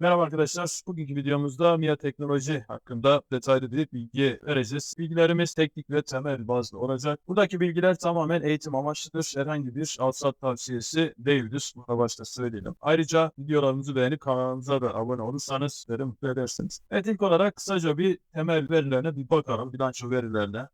Merhaba arkadaşlar. Bugünkü videomuzda MIA teknoloji hakkında detaylı bir bilgi vereceğiz. Bilgilerimiz teknik ve temel bazlı olacak. Buradaki bilgiler tamamen eğitim amaçlıdır. Herhangi bir alsat tavsiyesi değildir. Bunu başta söyleyelim. Ayrıca videolarımızı beğenip kanalımıza da abone olursanız sizleri mutlu edersiniz. Evet ilk olarak kısaca bir temel verilerine bir bakalım. Bilanço verilerine.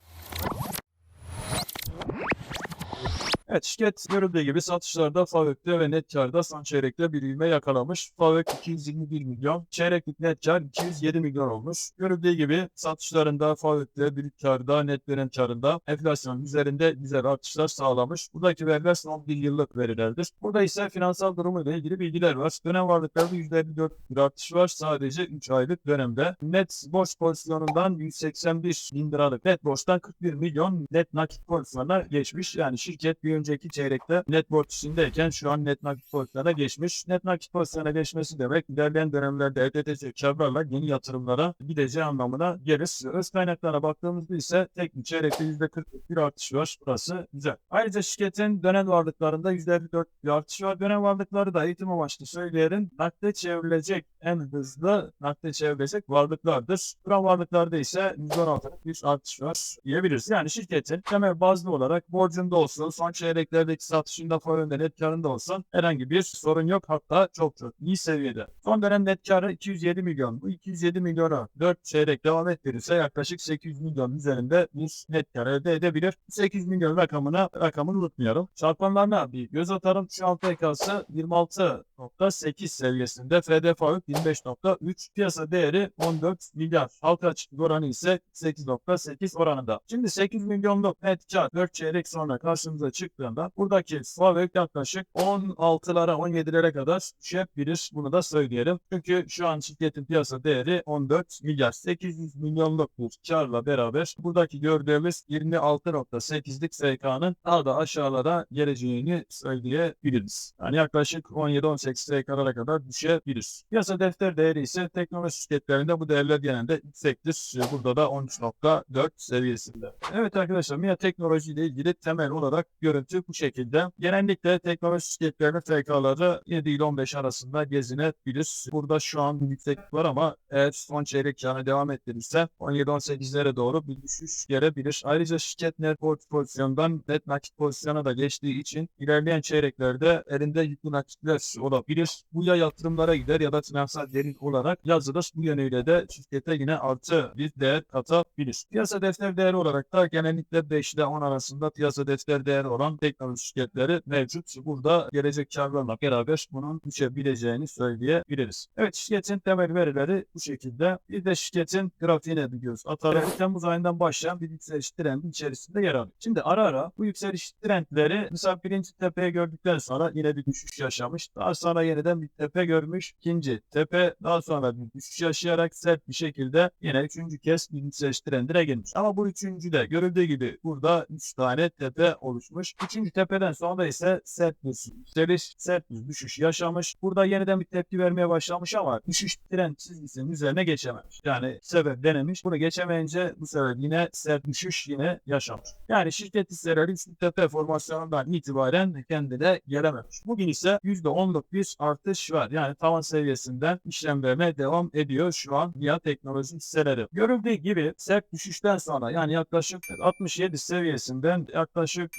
Evet şirket görüldüğü gibi satışlarda FAVÖK'te ve net karda son çeyrekte bir ivme yakalamış. FAVÖK 221 milyon, çeyreklik net kar 207 milyon olmuş. Görüldüğü gibi satışlarında FAVÖK'te bir karda, net veren karında enflasyon üzerinde güzel artışlar sağlamış. Buradaki veriler son bir yıllık verilerdir. Burada ise finansal durumu ile ilgili bilgiler var. Dönem varlıklarda %54 bir artış var sadece 3 aylık dönemde. Net borç pozisyonundan 181 bin liralık net borçtan 41 milyon net nakit pozisyonuna geçmiş. Yani şirket bir önceki çeyrekte net borç içindeyken şu an net nakit pozisyona geçmiş. Net nakit pozisyona geçmesi demek ilerleyen dönemlerde elde edecek karlarla yeni yatırımlara gideceği anlamına gelir. Öz kaynaklara baktığımızda ise tek çeyrekte %40 bir artış var. Burası güzel. Ayrıca şirketin dönem varlıklarında %54 bir artış var. Dönem varlıkları da eğitim amaçlı söyleyelim. Nakde çevrilecek en hızlı nakde çevrilecek varlıklardır. Duran varlıklarda ise %16'lık bir artış var diyebiliriz. Yani şirketin temel bazlı olarak borcunda olsun, son çeyreklerdeki satışında fonunda net karında olsun herhangi bir sorun yok. Hatta çok çok iyi seviyede. Son dönem net karı 207 milyon. Bu 207 milyonu 4 çeyrek devam ettirirse yaklaşık 800 milyon üzerinde bir net kar elde edebilir. 8 milyon rakamına rakamını unutmayalım. Çarpanlarına bir göz atarım. Şu an PK'sı 26.8 seviyesinde. FD Faruk 25.3. Piyasa değeri 14 milyar. Halka açıklık oranı ise 8.8 oranında. Şimdi 8 milyonluk net kar 4 çeyrek sonra karşımıza çıktığında buradaki Favök yaklaşık 16'lara 17'lere kadar düşebilir. Bunu da söyleyelim. Çünkü şu an şirketin piyasa değeri 14 milyar. 800 milyonluk bir karla beraber buradaki gördüğümüz 26.8'lik SK'nın daha da aşağılara geleceğini söyleyebiliriz. Yani yaklaşık 17-18 SK'lara kadar düşebilir. Piyasa defter değeri ise teknoloji şirketlerinde bu değerler genelde yüksektir. Burada da 13.4 seviyesinde. Evet arkadaşlar MIA teknoloji ilgili temel olarak görüntü bu şekilde. Genellikle teknoloji şirketlerinin FK'ları 7 ile 15 arasında gezinebilir. Burada şu an yükseklik var ama eğer son çeyrek yani devam ettirirse 17-18'lere doğru bir düşüş gelebilir. Ayrıca şirket net borç pozisyondan net nakit pozisyona da geçtiği için ilerleyen çeyreklerde elinde yüklü nakitler olabilir. Bu ya yatırımlara gider ya da finansal derin olarak yazılır. Bu yönüyle de şirkete yine artı bir değer katabilir. Piyasa defter değeri olarak da genellikle 5 ile 10 arasında piyasa defter değeri olan teknoloji şirketleri mevcut. Burada gelecek karlarla beraber bunun düşebileceğini söyleyebiliriz. Evet şirketin temel verileri bu şekilde. Bir de şirketin grafiğine göz atalım. Temmuz ayından başlayan bir yükseliş trendi içerisinde yer alıyor. Şimdi ara ara bu yükseliş trendleri mesela birinci tepeyi gördükten sonra yine bir düşüş yaşamış. Daha sonra yeniden bir tepe görmüş. İkinci tepe daha sonra bir düşüş yaşayarak sert bir şekilde yine üçüncü kez bir yükseliş trendine gelmiş. Ama bu üçüncü de görüldüğü gibi burada üç tane tepe oluşmuş. Üçüncü tepeden sonra ise sert bir yükseliş, sert bir düşüş yaşamış. Burada yeniden bir tepki vermeye başlamış ama düşüş trend çizgisinin üzerine geçememiş. Yani sebep denemiş. Bunu geçemeyince bu sefer yine sert düşüş yine yaşamış. Yani şirket hisseleri üçlü tepe formasyonundan itibaren kendine gelememiş. Bugün ise %10'luk bir artış var. Yani tavan seviyesinden işlemlerine devam ediyor şu an MIA teknoloji hisseleri. Görüldüğü gibi sert düşüşten sonra yani yaklaşık 67 seviyesinden yaklaşık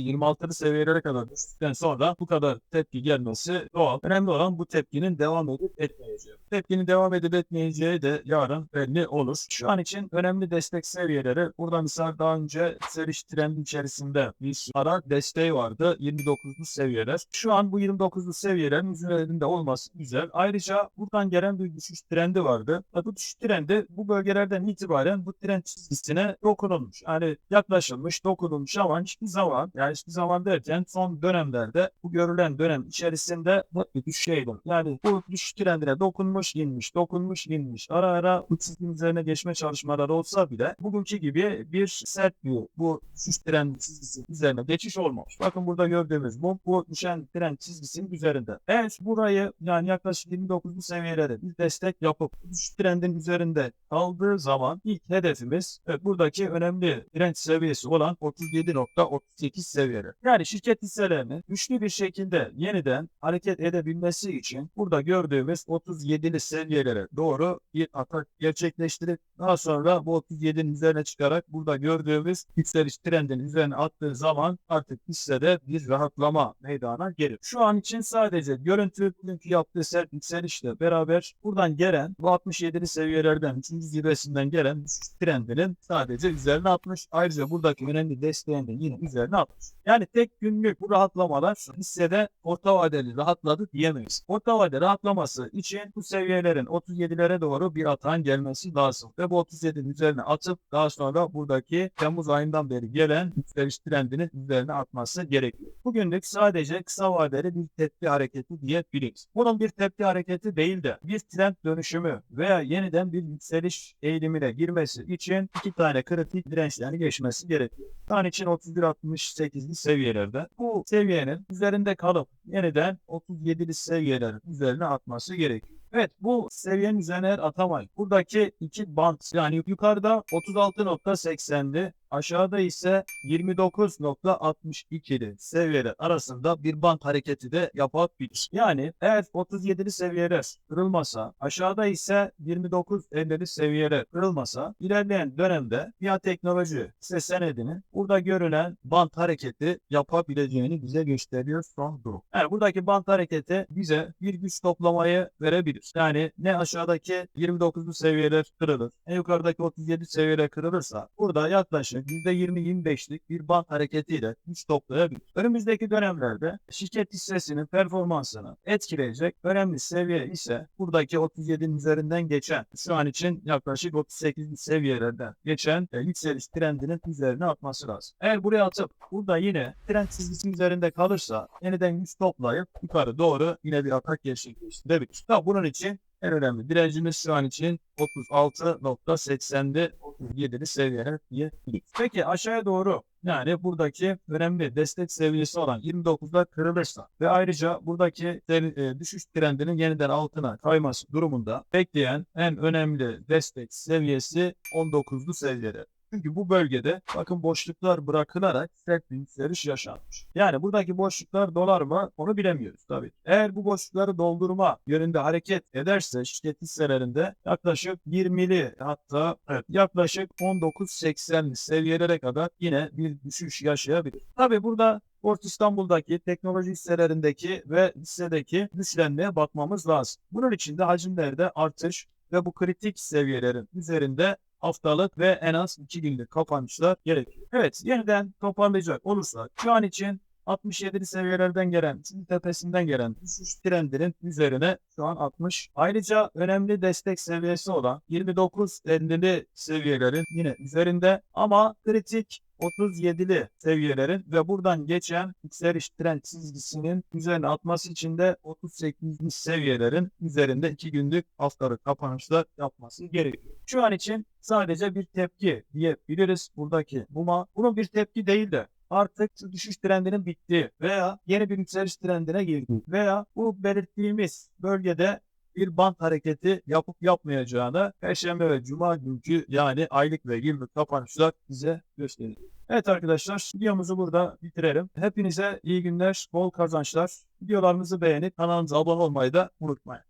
25'li 26'lı seviyelere kadar düştükten sonra bu kadar tepki gelmesi doğal. Önemli olan bu tepkinin devam edip etmeyeceği. Tepkinin devam edip etmeyeceği de yarın belli olur. Şu an için önemli destek seviyeleri burada misal daha önce seriş trendi içerisinde bir ara desteği vardı. 29'lu seviyeler. Şu an bu 29'lu seviyelerin üzerinde olması güzel. Ayrıca buradan gelen bir düşüş trendi vardı. Bu düşüş trendi bu bölgelerden itibaren bu trend çizgisine dokunulmuş. Yani yaklaşılmış, dokunulmuş ama hiçbir zaman yani hiçbir zaman derken son dönemlerde bu görülen dönem içerisinde bu bir düşüşeydi. Yani bu düşüş trendine dokunmuş, inmiş, dokunmuş, inmiş. Ara ara çizginin üzerine geçme çalışmaları olsa bile bugünkü gibi bir sert bir bu düşüş trend çizgisi üzerine geçiş olmamış. Bakın burada gördüğümüz bu, bu düşen trend çizgisinin üzerinde. Evet burayı yani yaklaşık 29 seviyelere bir destek yapıp düşüş trendin üzerinde kaldığı zaman ilk hedefimiz buradaki önemli trend seviyesi olan 37.38 seviyeler. Yani şirket hisselerinin güçlü bir şekilde yeniden hareket edebilmesi için burada gördüğümüz 37'li seviyelere doğru bir atak gerçekleştirip daha sonra bu 37'nin üzerine çıkarak burada gördüğümüz yükseliş trendinin üzerine attığı zaman artık hissede bir rahatlama meydana gelir. Şu an için sadece görüntü bugünkü yaptığı sert yükselişle beraber buradan gelen bu 67'li seviyelerden 3. zirvesinden gelen trendinin sadece üzerine atmış. Ayrıca buradaki önemli desteğini de yine üzerine atmış. Yani tek günlük bu rahatlamalar hissede orta vadeli rahatladı diyemeyiz. Orta vade rahatlaması için bu seviyelerin 37'lere doğru bir atağın gelmesi lazım. Ve bu 37'nin üzerine atıp daha sonra buradaki Temmuz ayından beri gelen yükseliş trendinin üzerine atması gerekiyor. Bugünlük sadece kısa vadeli bir tepki hareketi diyebiliriz. Bunun bir tepki hareketi değil de bir trend dönüşümü veya yeniden bir yükseliş eğilimine girmesi için iki tane kritik dirençlerini geçmesi gerekiyor. Şu için 31.68'li seviyelerde. Bu seviyenin üzerinde kalıp yeniden 37'li seviyelerin üzerine atması gerekiyor. Evet bu seviyenin üzerine atamayın. Buradaki iki band yani yukarıda 36.80'li aşağıda ise 29.62'li seviyeler arasında bir band hareketi de yapabilir. Yani eğer 37'li seviyeler kırılmasa aşağıda ise 29.50'li seviyeler kırılmasa ilerleyen dönemde fiyat teknoloji ise senedinin burada görülen band hareketi yapabileceğini bize gösteriyor son durum. Yani buradaki band hareketi bize bir güç toplamayı verebilir. Yani ne aşağıdaki 29'lu seviyeler kırılır, ne yukarıdaki 37 seviyeler kırılırsa burada yaklaşık %20-25'lik bir band hareketiyle güç toplayabilir. Önümüzdeki dönemlerde şirket hissesinin performansını etkileyecek önemli seviye ise buradaki 37'nin üzerinden geçen şu an için yaklaşık 38 seviyelerden geçen e, yükseliş trendinin üzerine atması lazım. Eğer buraya atıp burada yine trend çizgisinin üzerinde kalırsa yeniden güç toplayıp yukarı doğru yine bir atak gerçekleştirebilir. Tabi bunun için en önemli direncimiz şu an için 36.80'de 37'li seviyeler diyebiliriz. Peki aşağıya doğru yani buradaki önemli destek seviyesi olan 29'lar kırılırsa ve ayrıca buradaki e, düşüş trendinin yeniden altına kayması durumunda bekleyen en önemli destek seviyesi 19'lu seviyeler. Çünkü bu bölgede bakın boşluklar bırakılarak sert bir yaşanmış. Yani buradaki boşluklar dolar mı onu bilemiyoruz tabii. Eğer bu boşlukları doldurma yönünde hareket ederse şirket hisselerinde yaklaşık 20'li hatta evet, yaklaşık 19.80'li seviyelere kadar yine bir düşüş yaşayabilir. Tabii burada Port İstanbul'daki teknoloji hisselerindeki ve hissedeki düşlenmeye bakmamız lazım. Bunun için de hacimlerde artış ve bu kritik seviyelerin üzerinde haftalık ve en az 2 günlük kapanışlar gerekiyor. Evet yeniden toparlayacak olursak şu an için 67 seviyelerden gelen, tepesinden gelen düşüş trendinin üzerine şu an 60. Ayrıca önemli destek seviyesi olan 29 50'li seviyelerin yine üzerinde ama kritik 37'li seviyelerin ve buradan geçen yükseliş trend çizgisinin üzerine atması için de 38'li seviyelerin üzerinde 2 günlük haftalık kapanışlar yapması gerekiyor. Şu an için sadece bir tepki diyebiliriz buradaki buma. Bunun bir tepki değil de artık şu düşüş trendinin bittiği veya yeni bir yükseliş trendine girdi veya bu belirttiğimiz bölgede bir band hareketi yapıp yapmayacağını Perşembe ve Cuma günkü yani aylık ve yıllık kapanışlar bize gösteriyor. Evet arkadaşlar videomuzu burada bitirelim. Hepinize iyi günler, bol kazançlar. Videolarımızı beğenip kanalımıza abone olmayı da unutmayın.